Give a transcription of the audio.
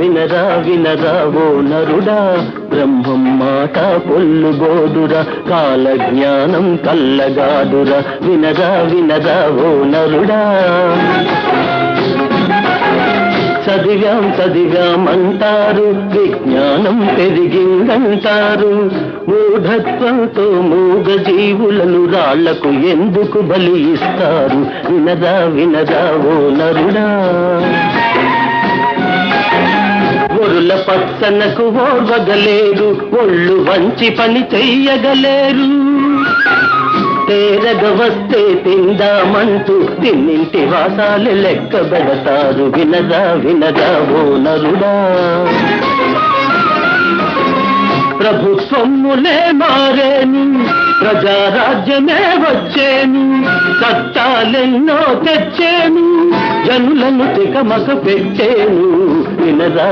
వినరా వినరా ఓ నరుడా బ్రహ్మం మాట పొల్లుబోదురా కాల జ్ఞానం కల్లగాదురా వినరా వినరా ఓ నరుడా. చదివాం చదివాం అంటారు విజ్ఞానం పెరిగిందంటారు మూఢత్వంతో మూగ జీవులను రాళ్ళకు ఎందుకు బలి ఇస్తారు? వినదా వినదా ఓ నరుడా. ఒరుల పచ్చనకు ఓర్వగలేరు ఒళ్ళు వంచి పని చెయ్యగలేరు. తేరగ వస్తే తిందామంటూ తిన్నింటి వాసాలు లెక్క పెడతారు. వినదా వినదా ఓ నరుడా. ప్రభుత్వములే మారేను ప్రజారాజ్యమే వచ్చేను చట్టాలెన్నో తెచ్చేను జనులను తికమక పెట్టేను. వినదా